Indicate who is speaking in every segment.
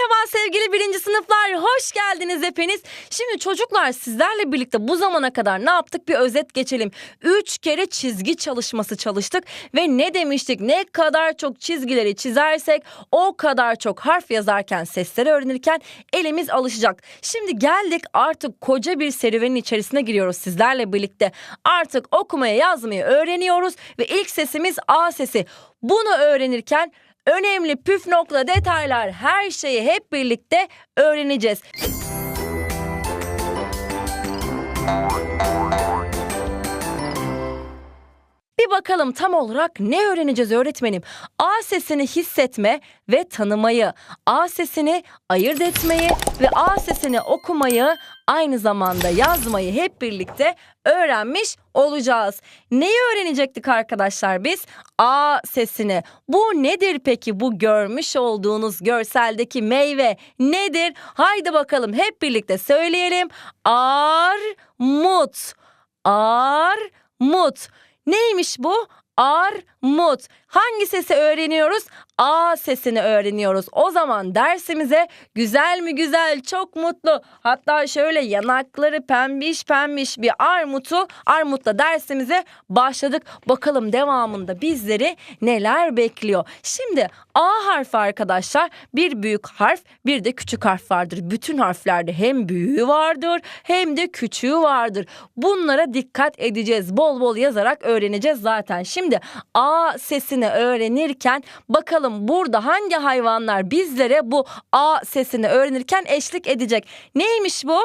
Speaker 1: Merhaba sevgili birinci sınıflar, hoş geldiniz hepiniz. Şimdi çocuklar sizlerle birlikte bu zamana kadar ne yaptık bir özet geçelim. Üç kere çizgi çalışması çalıştık ve ne demiştik? Ne kadar çok çizgileri çizersek o kadar çok harf yazarken, sesleri öğrenirken elimiz alışacak. Şimdi geldik artık koca bir serüvenin içerisine giriyoruz sizlerle birlikte. Artık okumayı yazmayı öğreniyoruz ve ilk sesimiz A sesi. Bunu öğrenirken önemli püf nokta detaylar her şeyi hep birlikte öğreneceğiz. Bir bakalım tam olarak ne öğreneceğiz öğretmenim? A sesini hissetme ve tanımayı, A sesini ayırt etmeyi ve A sesini okumayı aynı zamanda yazmayı hep birlikte öğrenmiş olacağız. Neyi öğrenecektik arkadaşlar biz? A sesini. Bu nedir peki bu görmüş olduğunuz görseldeki meyve nedir? Haydi bakalım hep birlikte söyleyelim. Armut. Armut. Neymiş bu? Armut. Hangi sesi öğreniyoruz? A sesini öğreniyoruz. O zaman dersimize güzel mi güzel, çok mutlu. Hatta şöyle yanakları pembiş pembiş bir armutu, armutla dersimize başladık. Bakalım devamında bizleri neler bekliyor. Şimdi A harfi arkadaşlar bir büyük harf, bir de küçük harf vardır. Bütün harflerde hem büyüğü vardır hem de küçüğü vardır. Bunlara dikkat edeceğiz. Bol bol yazarak öğreneceğiz zaten. Şimdi A sesini öğrenirken bakalım burada hangi hayvanlar bizlere bu A sesini öğrenirken eşlik edecek. Neymiş bu?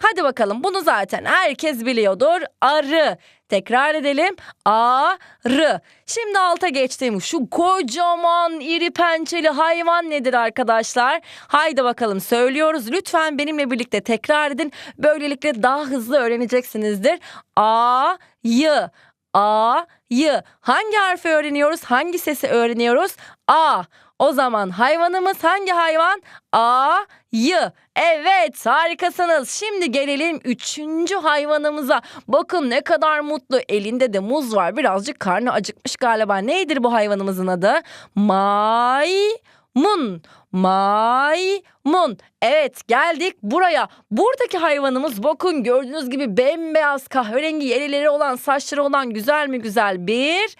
Speaker 1: Hadi bakalım bunu zaten herkes biliyordur. Arı. Tekrar edelim. Arı. Şimdi alta geçtiğim şu kocaman iri pençeli hayvan nedir arkadaşlar? Haydi bakalım söylüyoruz. Lütfen benimle birlikte tekrar edin. Böylelikle daha hızlı öğreneceksinizdir. Ayı. A'yı. Hangi harfi öğreniyoruz? Hangi sesi öğreniyoruz? A. O zaman hayvanımız hangi hayvan? A'yı. Evet harikasınız. Şimdi gelelim üçüncü hayvanımıza. Bakın ne kadar mutlu. Elinde de muz var. Birazcık karnı acıkmış galiba. Neydir bu hayvanımızın adı? Maymun. Maymun. Evet geldik buraya. Buradaki hayvanımız bakın gördüğünüz gibi bembeyaz kahverengi yerileri olan saçları olan güzel mi güzel bir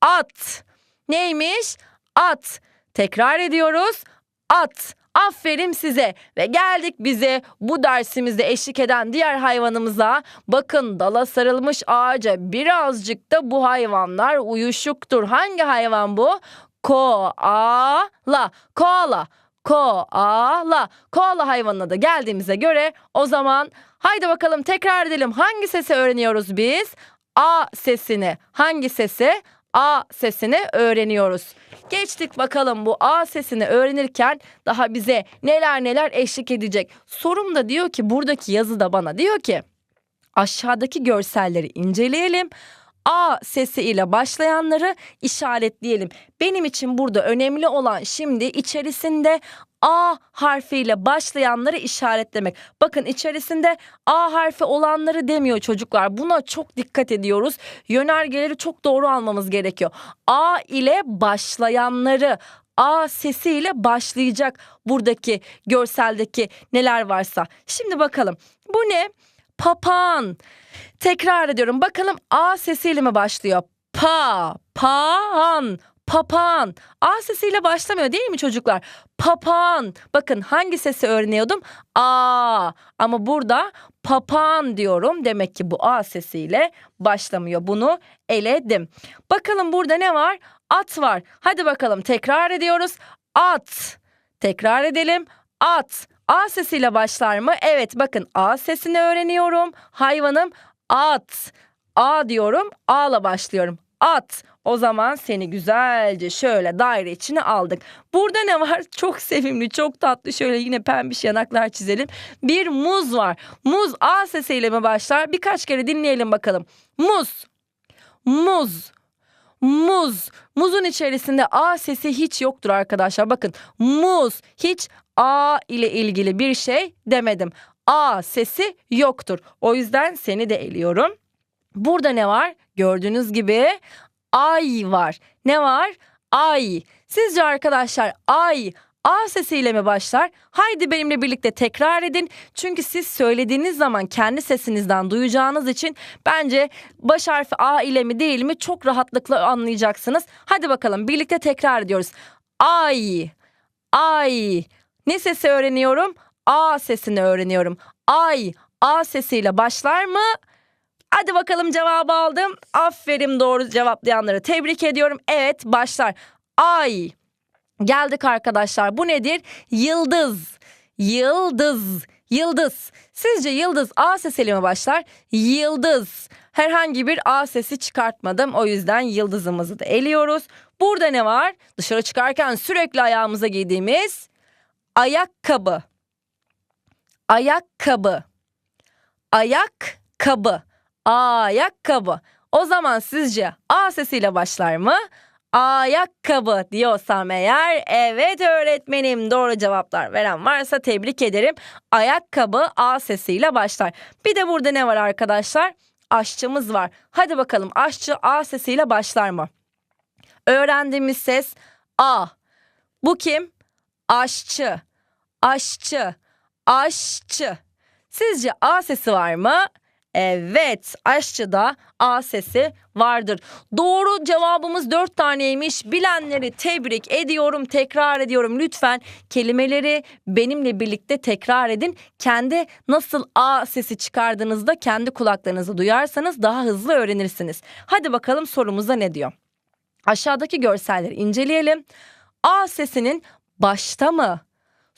Speaker 1: at. Neymiş? At. Tekrar ediyoruz. At. Aferin size ve geldik bize bu dersimizde eşlik eden diğer hayvanımıza. Bakın dala sarılmış ağaca birazcık da bu hayvanlar uyuşuktur. Hangi hayvan bu? Koala. Koala. Koala. Koala hayvanına da geldiğimize göre o zaman haydi bakalım tekrar edelim. Hangi sesi öğreniyoruz biz? A sesini. Hangi sesi? A sesini öğreniyoruz. Geçtik bakalım bu A sesini öğrenirken daha bize neler neler eşlik edecek. Sorum da diyor ki buradaki yazıda bana diyor ki aşağıdaki görselleri inceleyelim. A sesi ile başlayanları işaretleyelim. Benim için burada önemli olan şimdi içerisinde A harfiyle başlayanları işaretlemek. Bakın içerisinde A harfi olanları demiyor çocuklar. Buna çok dikkat ediyoruz. Yönergeleri çok doğru almamız gerekiyor. A ile başlayanları A sesiyle başlayacak buradaki görseldeki neler varsa. Şimdi bakalım. Bu ne? Papağan. Tekrar ediyorum. Bakalım A sesiyle mi başlıyor? Pa, paan, papağan. A sesiyle başlamıyor değil mi çocuklar? Papağan. Bakın hangi sesi öğreniyordum? A. Ama burada papağan diyorum. Demek ki bu A sesiyle başlamıyor. Bunu eledim. Bakalım burada ne var? At var. Hadi bakalım tekrar ediyoruz. At. Tekrar edelim. At. A sesiyle başlar mı? Evet bakın A sesini öğreniyorum. Hayvanım at. A diyorum. A'la başlıyorum. At. O zaman seni güzelce şöyle daire içine aldık. Burada ne var? Çok sevimli, çok tatlı. Şöyle yine pembiş yanaklar çizelim. Bir muz var. Muz A sesiyle mi başlar? Birkaç kere dinleyelim bakalım. Muz. Muz. Muz. Muzun içerisinde A sesi hiç yoktur arkadaşlar. Bakın muz hiç A ile ilgili bir şey demedim. A sesi yoktur. O yüzden seni de eliyorum. Burada ne var? Gördüğünüz gibi ay var. Ne var? Ay. Sizce arkadaşlar ay A sesiyle mi başlar? Haydi benimle birlikte tekrar edin. Çünkü siz söylediğiniz zaman kendi sesinizden duyacağınız için bence baş harfi A ile mi değil mi çok rahatlıkla anlayacaksınız. Hadi bakalım birlikte tekrar ediyoruz. Ay, ay. Ne sesi öğreniyorum? A sesini öğreniyorum. Ay, A sesiyle başlar mı? Hadi bakalım cevabı aldım. Aferin doğru cevaplayanları tebrik ediyorum. Evet başlar. Ay. Geldik arkadaşlar. Bu nedir? Yıldız. Yıldız. Yıldız. Sizce yıldız A sesiyle mi başlar? Yıldız. Herhangi bir A sesi çıkartmadım. O yüzden yıldızımızı da eliyoruz. Burada ne var? Dışarı çıkarken sürekli ayağımıza giydiğimiz ayakkabı. Ayakkabı. Ayakkabı. Ayakkabı. O zaman sizce A sesiyle başlar mı? Ayakkabı diyorsam eğer evet öğretmenim doğru cevaplar veren varsa tebrik ederim. Ayakkabı A sesiyle başlar. Bir de burada ne var arkadaşlar? Aşçımız var. Hadi bakalım aşçı A sesiyle başlar mı? Öğrendiğimiz ses A. Bu kim? Aşçı. Aşçı. Aşçı. Sizce A sesi var mı? Evet, aşçıda A sesi vardır. Doğru cevabımız dört taneymiş. Bilenleri tebrik ediyorum, tekrar ediyorum. Lütfen kelimeleri benimle birlikte tekrar edin. Kendi nasıl A sesi çıkardığınızda kendi kulaklarınızı duyarsanız daha hızlı öğrenirsiniz. Hadi bakalım sorumuzda ne diyor? Aşağıdaki görselleri inceleyelim. A sesinin başta mı,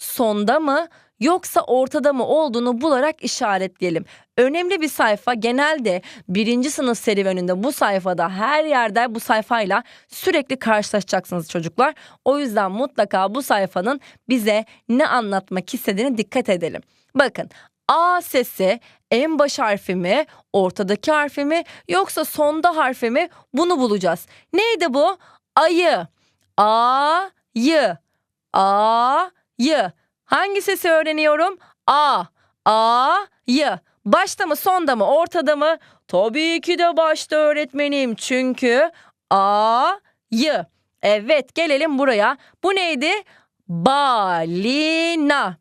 Speaker 1: sonda mı yoksa ortada mı olduğunu bularak işaretleyelim. Önemli bir sayfa genelde birinci sınıf serüveninde bu sayfada her yerde bu sayfayla sürekli karşılaşacaksınız çocuklar. O yüzden mutlaka bu sayfanın bize ne anlatmak istediğine dikkat edelim. Bakın A sesi en baş harfi mi, ortadaki harfi mi yoksa sonda harfi mi bunu bulacağız. Neydi bu? Ayı. A, y. Y. Hangi sesi öğreniyorum? A, A, Y. Başta mı, sonda mı, ortada mı? Tabii ki de başta öğretmenim. Çünkü A, Y. Evet, gelelim buraya. Bu neydi? Balina.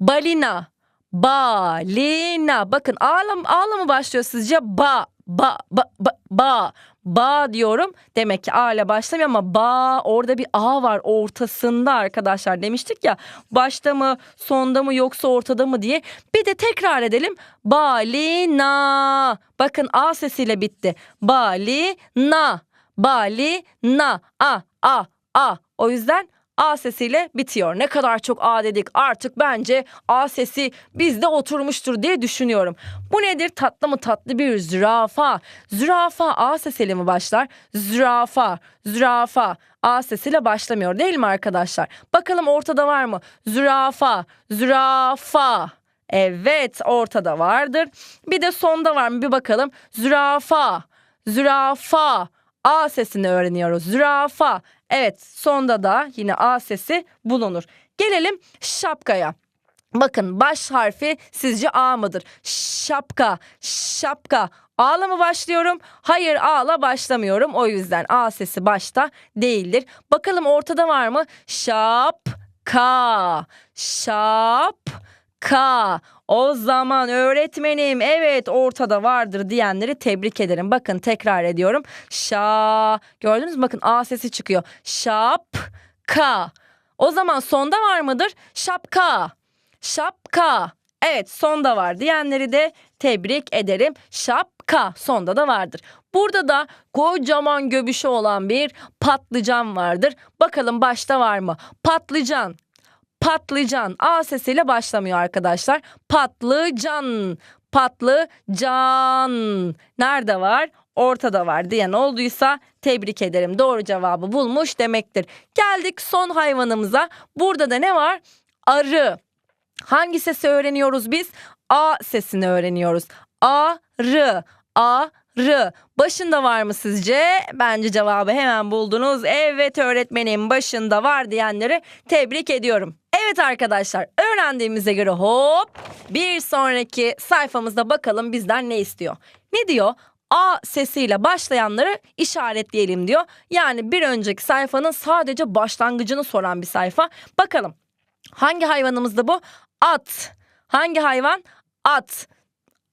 Speaker 1: Balina. Balina. Bakın ağla, ağla mı başlıyor sizce? Ba, ba, ba, ba, ba. Ba diyorum. Demek ki A ile başlamıyor ama ba orada bir A var ortasında arkadaşlar demiştik ya. Başta mı sonda mı yoksa ortada mı diye. Bir de tekrar edelim. Balina. Bakın A sesiyle bitti. Balina. Balina. A A A. O yüzden A sesiyle bitiyor. Ne kadar çok A dedik artık bence A sesi bizde oturmuştur diye düşünüyorum. Bu nedir? Tatlı mı tatlı bir zürafa. Zürafa A sesiyle mi başlar? Zürafa, zürafa. A sesiyle başlamıyor değil mi arkadaşlar? Bakalım ortada var mı? Zürafa, zürafa. Evet ortada vardır. Bir de sonda var mı bir bakalım. Zürafa, zürafa. A sesini öğreniyoruz. Zürafa. Evet sonda da yine A sesi bulunur. Gelelim şapkaya. Bakın baş harfi sizce A mıdır? Şapka, şapka. A'la mı başlıyorum? Hayır A'la başlamıyorum. O yüzden A sesi başta değildir. Bakalım ortada var mı? Şapka, şapka. O zaman öğretmenim evet ortada vardır diyenleri tebrik ederim. Bakın tekrar ediyorum. Şa gördünüz mü? Bakın A sesi çıkıyor. Şapka. O zaman sonda var mıdır? Şapka. Şapka. Evet sonda var diyenleri de tebrik ederim. Şapka sonda da vardır. Burada da kocaman göbüşü olan bir patlıcan vardır. Bakalım başta var mı? Patlıcan. Patlıcan. A sesiyle başlamıyor arkadaşlar. Patlıcan. Patlıcan. Nerede var? Ortada var diyen olduysa tebrik ederim. Doğru cevabı bulmuş demektir. Geldik son hayvanımıza. Burada da ne var? Arı. Hangi sesi öğreniyoruz biz? A sesini öğreniyoruz. Arı. Arı. Başında var mı sizce? Bence cevabı hemen buldunuz. Evet öğretmenim başında var diyenleri tebrik ediyorum. Evet arkadaşlar öğrendiğimize göre hop bir sonraki sayfamızda bakalım bizden ne istiyor. Ne diyor? A sesiyle başlayanları işaretleyelim diyor. Yani bir önceki sayfanın sadece başlangıcını soran bir sayfa. Bakalım hangi hayvanımızda bu? At. Hangi hayvan? At.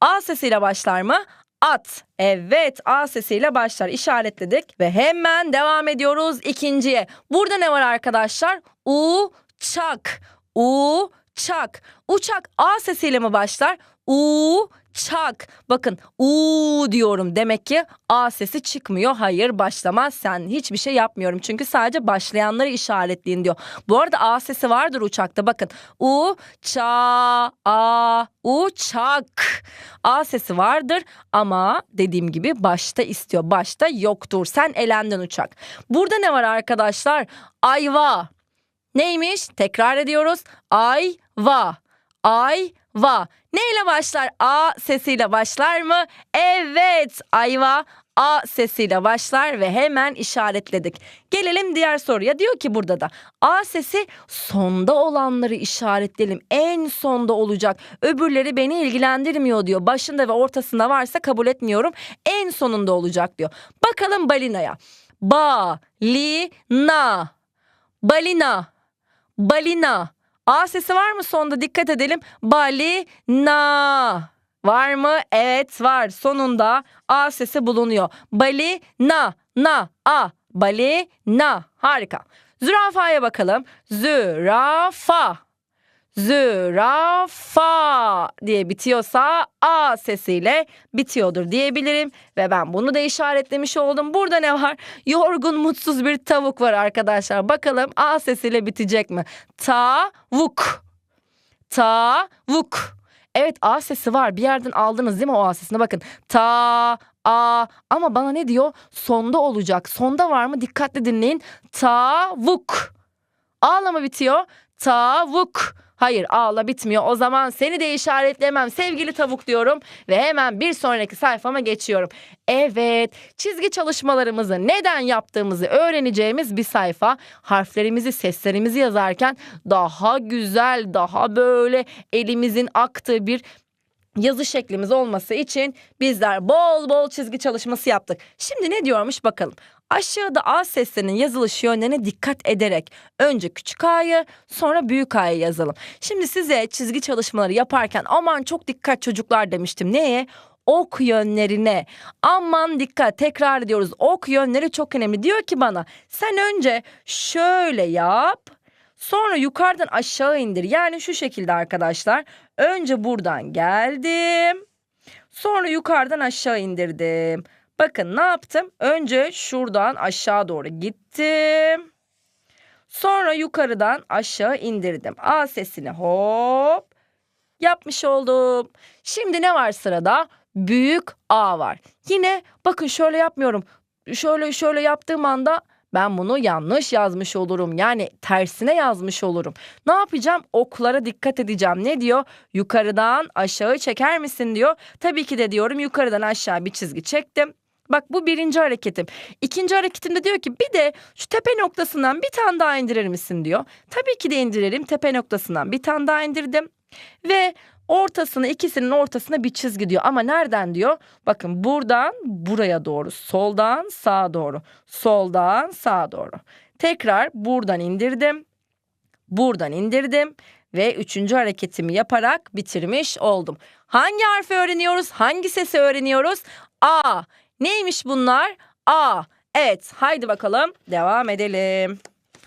Speaker 1: A sesiyle başlar mı? At. Evet A sesiyle başlar. İşaretledik ve hemen devam ediyoruz ikinciye. Burada ne var arkadaşlar? Uçak. Uçak. Uçak A sesiyle mi başlar? Uçak. Bakın u diyorum. Demek ki A sesi çıkmıyor. Hayır başlamaz. Sen hiçbir şey yapmıyorum. Çünkü sadece başlayanları işaretleyin diyor. Bu arada A sesi vardır uçakta. Bakın u ça a uçak. A sesi vardır ama dediğim gibi başta istiyor. Başta yoktur. Sen elendin uçak. Burada ne var arkadaşlar? Ayva. Neymiş? Tekrar ediyoruz. Ayva. Ayva. Neyle başlar? A sesiyle başlar mı? Evet. Ayva A sesiyle başlar ve hemen işaretledik. Gelelim diğer soruya. Diyor ki burada da A sesi sonda olanları işaretleyelim. En sonda olacak. Öbürleri beni ilgilendirmiyor diyor. Başında ve ortasında varsa kabul etmiyorum. En sonunda olacak diyor. Bakalım balinaya. Balina. Balina. Balina. A sesi var mı sonda? Dikkat edelim. Balina. Var mı? Evet var. Sonunda A sesi bulunuyor. Balina. Na. A. Balina. Harika. Zürafaya bakalım. Zürafa. Zürafa diye bitiyorsa A sesiyle bitiyordur diyebilirim. Ve ben bunu da işaretlemiş oldum. Burada ne var? Yorgun mutsuz bir tavuk var arkadaşlar. Bakalım A sesiyle bitecek mi? Tavuk. Tavuk. Evet A sesi var. Bir yerden aldınız değil mi o A sesini? Bakın. Ta, a ama bana ne diyor? Sonda olacak. Sonda var mı? Dikkatli dinleyin. Tavuk. A'la mı bitiyor? Tavuk. Hayır ağla bitmiyor. O zaman seni de işaretleyemem sevgili tavuk diyorum ve hemen bir sonraki sayfama geçiyorum. Evet çizgi çalışmalarımızı neden yaptığımızı öğreneceğimiz bir sayfa. Harflerimizi seslerimizi yazarken daha güzel daha böyle elimizin aktığı bir yazı şeklimiz olması için bizler bol bol çizgi çalışması yaptık. Şimdi ne diyormuş bakalım. Aşağıda A seslerinin yazılış yönlerine dikkat ederek önce küçük A'yı sonra büyük A'yı yazalım. Şimdi size çizgi çalışmaları yaparken aman çok dikkat çocuklar demiştim. Neye? ok yönlerine. Aman dikkat tekrar ediyoruz. Ok yönleri çok önemli. Diyor ki bana sen önce şöyle yap. Sonra yukarıdan aşağı indir. Yani şu şekilde arkadaşlar. Önce buradan geldim. Sonra yukarıdan aşağı indirdim. Bakın ne yaptım? Önce şuradan aşağı doğru gittim. Sonra yukarıdan aşağı indirdim. A sesini hop yapmış oldum. Şimdi ne var sırada? Büyük A var. Yine bakın şöyle yapmıyorum. Şöyle şöyle yaptığım anda ben bunu yanlış yazmış olurum. Yani tersine yazmış olurum. Ne yapacağım? Oklara dikkat edeceğim. Ne diyor? Yukarıdan aşağı çeker misin diyor. Tabii ki de diyorum yukarıdan aşağı bir çizgi çektim. Bak bu birinci hareketim. İkinci hareketimde diyor ki bir de şu tepe noktasından bir tane daha indirir misin diyor. Tabii ki de indiririm. Tepe noktasından bir tane daha indirdim. Ve ortasına ikisinin ortasına bir çizgi diyor. Ama nereden diyor? Bakın buradan buraya doğru. Soldan sağa doğru. Soldan sağa doğru. Tekrar buradan indirdim. Buradan indirdim ve üçüncü hareketimi yaparak bitirmiş oldum. Hangi harfi öğreniyoruz? Hangi sesi öğreniyoruz? A. Neymiş bunlar? A. Evet haydi bakalım devam edelim.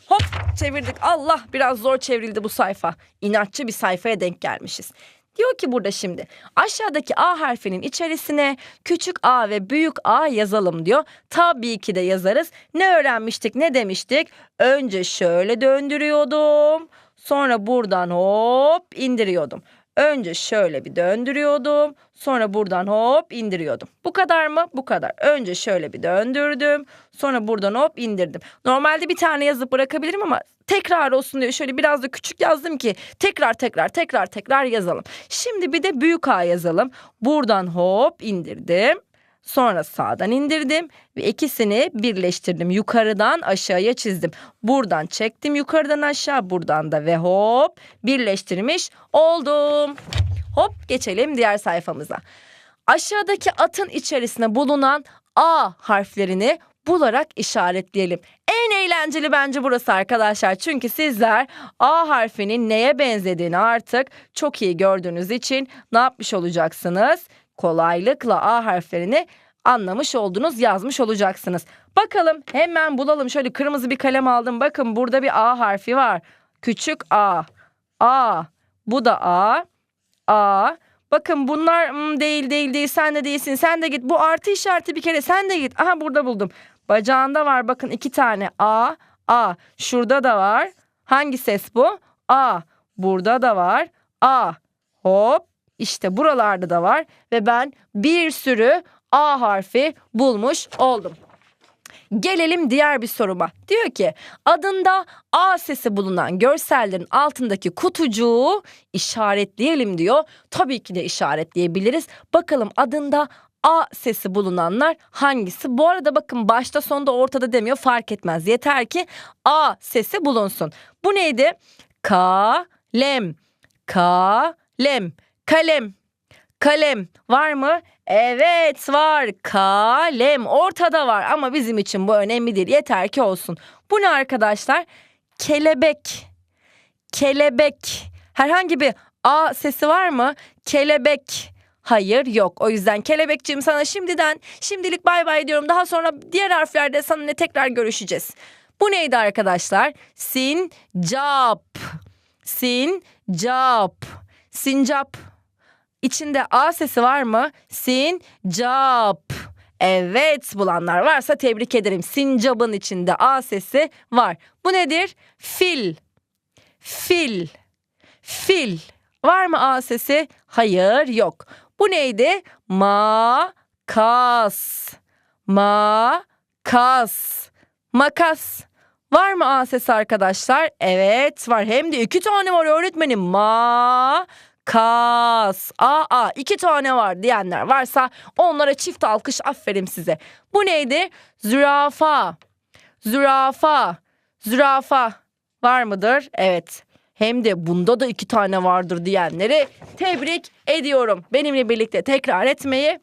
Speaker 1: Hop çevirdik. Allah biraz zor çevrildi bu sayfa. İnatçı bir sayfaya denk gelmişiz. Diyor ki burada şimdi aşağıdaki A harfinin içerisine küçük a ve büyük A yazalım diyor. Tabii ki de yazarız. Ne öğrenmiştik ne demiştik? Önce şöyle döndürüyordum. Sonra buradan hop indiriyordum. Önce şöyle bir döndürüyordum. Sonra buradan hop indiriyordum. Bu kadar mı? Bu kadar. Önce şöyle bir döndürdüm. Sonra buradan hop indirdim. Normalde bir tane yazıp bırakabilirim ama tekrar olsun diye şöyle biraz da küçük yazdım ki tekrar tekrar tekrar tekrar yazalım. Şimdi bir de büyük A yazalım. Buradan hop indirdim. Sonra sağdan indirdim ve ikisini birleştirdim. Yukarıdan aşağıya çizdim. Buradan çektim yukarıdan aşağı buradan da ve hop birleştirmiş oldum. Hop geçelim diğer sayfamıza. Aşağıdaki atın içerisinde bulunan A harflerini bularak işaretleyelim. En eğlenceli bence burası arkadaşlar. Çünkü sizler A harfinin neye benzediğini artık çok iyi gördüğünüz için ne yapmış olacaksınız? Kolaylıkla A harflerini anlamış oldunuz, yazmış olacaksınız. Bakalım hemen bulalım. Şöyle kırmızı bir kalem aldım. Bakın burada bir A harfi var. Küçük A. A. Bu da A. A. Bakın bunlar hmm, değil değil değil sen de değilsin sen de git. Bu artı işareti bir kere sen de git. Aha burada buldum. Bacağında var bakın iki tane A. A. Şurada da var. Hangi ses bu? A. Burada da var. A. Hop. İşte buralarda da var. Ve ben bir sürü A harfi bulmuş oldum. Gelelim diğer bir soruma. Diyor ki adında A sesi bulunan görsellerin altındaki kutucuğu işaretleyelim diyor. Tabii ki de işaretleyebiliriz. Bakalım adında A sesi bulunanlar hangisi? Bu arada bakın başta sonda ortada demiyor fark etmez. Yeter ki A sesi bulunsun. Bu neydi? Kalem. Kalem. Kalem. Kalem var mı? Evet var. Kalem ortada var ama bizim için bu önemli değil. Yeter ki olsun. Bu ne arkadaşlar? Kelebek. Kelebek. Herhangi bir A sesi var mı? Kelebek. Hayır yok. O yüzden kelebekciğim sana şimdiden şimdilik bay bay diyorum. Daha sonra diğer harflerde seninle tekrar görüşeceğiz. Bu neydi arkadaşlar? Sincap. Sincap. Sincap. İçinde A sesi var mı? Sincap. Evet bulanlar varsa tebrik ederim. Sincap'ın içinde A sesi var. Bu nedir? Fil. Fil. Fil. Var mı A sesi? Hayır yok. Bu neydi? Makas. Makas. Makas. Var mı A sesi arkadaşlar? Evet var. Hem de iki tane var öğretmenim. Ma kas. A A iki tane var diyenler varsa onlara çift alkış aferin size. Bu neydi? Zürafa. Zürafa. Zürafa. Var mıdır? Evet. Hem de bunda da iki tane vardır diyenleri tebrik ediyorum. Benimle birlikte tekrar etmeyi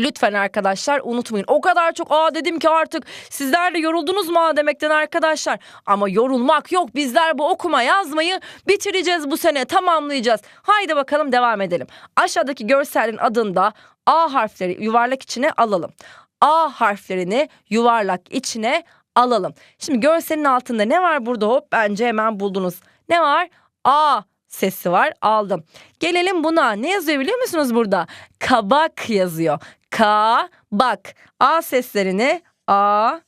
Speaker 1: Lütfen arkadaşlar unutmayın. O kadar çok aa dedim ki artık sizler de yoruldunuz mu demekten arkadaşlar. Ama yorulmak yok. Bizler bu okuma yazmayı bitireceğiz bu sene. Tamamlayacağız. Haydi bakalım devam edelim. Aşağıdaki görselin adında A harfleri yuvarlak içine alalım. A harflerini yuvarlak içine alalım. Şimdi görselin altında ne var burada hop bence hemen buldunuz. Ne var? A sesi var aldım. Gelelim buna ne yazıyor biliyor musunuz burada? Kabak yazıyor. Ka bak. A seslerini A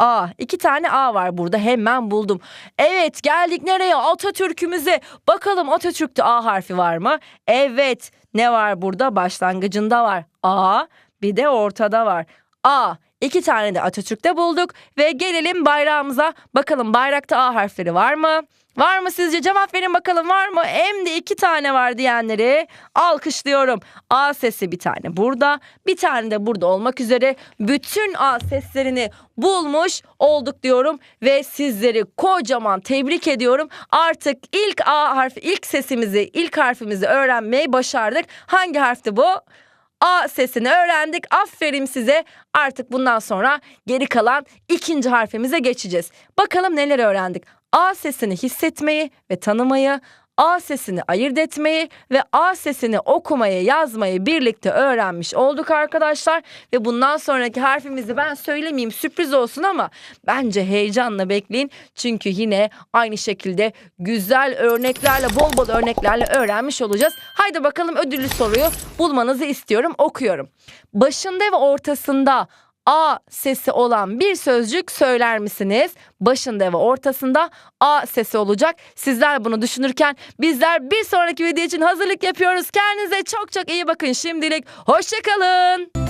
Speaker 1: A. iki tane A var burada hemen buldum. Evet geldik nereye? Atatürk'ümüze. Bakalım Atatürk'te A harfi var mı? Evet. Ne var burada? Başlangıcında var. A. Bir de ortada var. A. İki tane de Atatürk'te bulduk ve gelelim bayrağımıza. Bakalım bayrakta A harfleri var mı? Var mı sizce? Cevap verin bakalım var mı? Hem de iki tane var diyenleri alkışlıyorum. A sesi bir tane burada, bir tane de burada olmak üzere bütün A seslerini bulmuş olduk diyorum ve sizleri kocaman tebrik ediyorum. Artık ilk A harfi, ilk sesimizi, ilk harfimizi öğrenmeyi başardık. Hangi harfti bu? A sesini öğrendik. Aferin size. Artık bundan sonra geri kalan ikinci harfimize geçeceğiz. Bakalım neler öğrendik. A sesini hissetmeyi ve tanımayı, A sesini ayırt etmeyi ve A sesini okumayı, yazmayı birlikte öğrenmiş olduk arkadaşlar. Ve bundan sonraki harfimizi ben söylemeyeyim sürpriz olsun ama bence heyecanla bekleyin. Çünkü yine aynı şekilde güzel örneklerle, bol bol örneklerle öğrenmiş olacağız. Haydi bakalım ödüllü soruyu bulmanızı istiyorum. Okuyorum. Başında ve ortasında A sesi olan bir sözcük söyler misiniz? Başında ve ortasında A sesi olacak. Sizler bunu düşünürken bizler bir sonraki video için hazırlık yapıyoruz. Kendinize çok çok iyi bakın şimdilik. Hoşçakalın.